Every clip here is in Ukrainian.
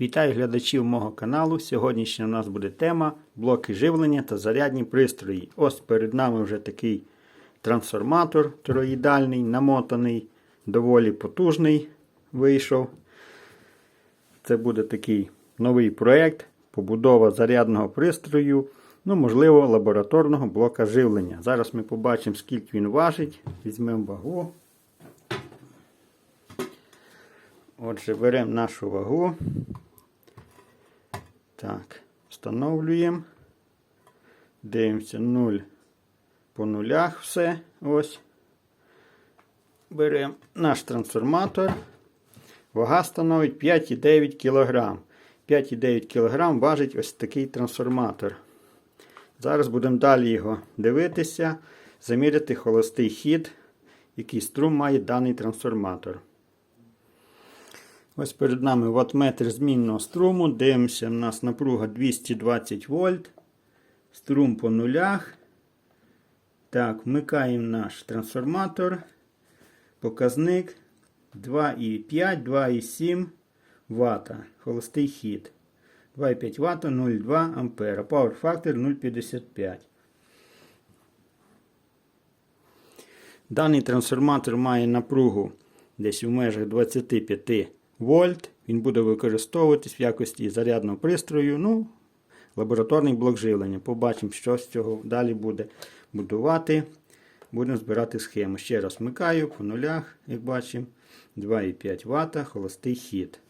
Вітаю глядачів мого каналу. Сьогоднішня у нас буде тема блоки живлення та зарядні пристрої. Ось перед нами вже такий трансформатор тороїдальний, намотаний, доволі потужний вийшов. Це буде такий новий проєкт, побудова зарядного пристрою, ну, можливо, лабораторного блока живлення. Зараз ми побачимо, скільки він важить. Візьмемо вагу. Отже, беремо нашу вагу. Так, встановлюємо. Дивимося 0 по нулях все. Ось. Беремо наш трансформатор. Вага становить 5,9 кг. 5,9 кг важить ось такий трансформатор. Зараз будемо далі його дивитися, заміряти холостий хід, який струм має даний трансформатор. Ось перед нами ваттметр змінного струму. Дивимося, у нас напруга 220 вольт. Струм по нулях. Так, вмикаємо наш трансформатор. Показник 2,5, 2,7 Вт. Холостий хід. 2,5 Вт 0,2 ампера. Power factor 0,55. Даний трансформатор має напругу десь у межах 25 вольт. Він буде використовуватись в якості зарядного пристрою. Ну, лабораторний блок живлення. Побачимо, що з цього далі буде будувати. Будемо збирати схему. Ще раз вмикаю по нулях, як бачимо, 2,5 Вт холостий хід.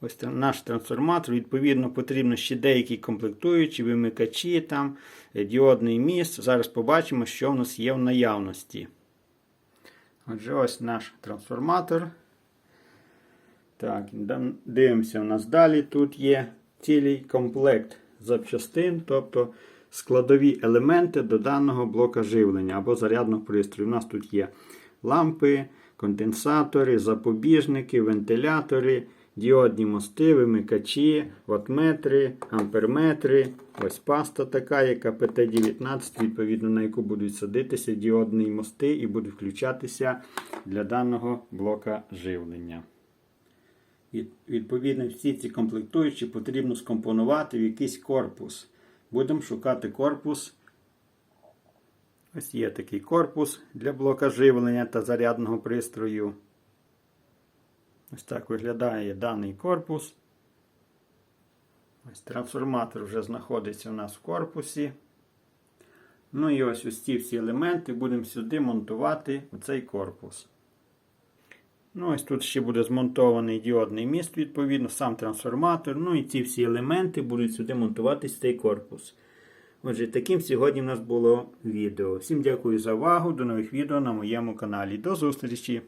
Ось наш трансформатор. Відповідно, потрібно ще деякі комплектуючі, вимикачі, там, діодний міст. Зараз побачимо, що в нас є в наявності. Отже, ось наш трансформатор. Так, дивимося у нас далі. Тут є цілий комплект запчастин, тобто складові елементи до даного блока живлення або зарядного пристрою. У нас тут є лампи, конденсатори, запобіжники, вентилятори, діодні мости, вимикачі, ватметри, амперметри. Ось паста така, яка ПТ-19, відповідно на яку будуть садитися діодні мости і будуть включатися для даного блока живлення. Відповідно, всі ці комплектуючі потрібно скомпонувати в якийсь корпус. Будемо шукати корпус. Ось є такий корпус для блока живлення та зарядного пристрою. Ось так виглядає даний корпус. Ось Трансформатор вже знаходиться у нас в корпусі. Ну і ось ось ці всі елементи будемо сюди монтувати у цей корпус. Ну, ось тут ще буде змонтований діодний міст, відповідно, сам трансформатор. Ну і ці всі елементи будуть сюди монтуватись в цей корпус. Отже, таким сьогодні в нас було відео. Всім дякую за увагу. До нових відео на моєму каналі. До зустрічі!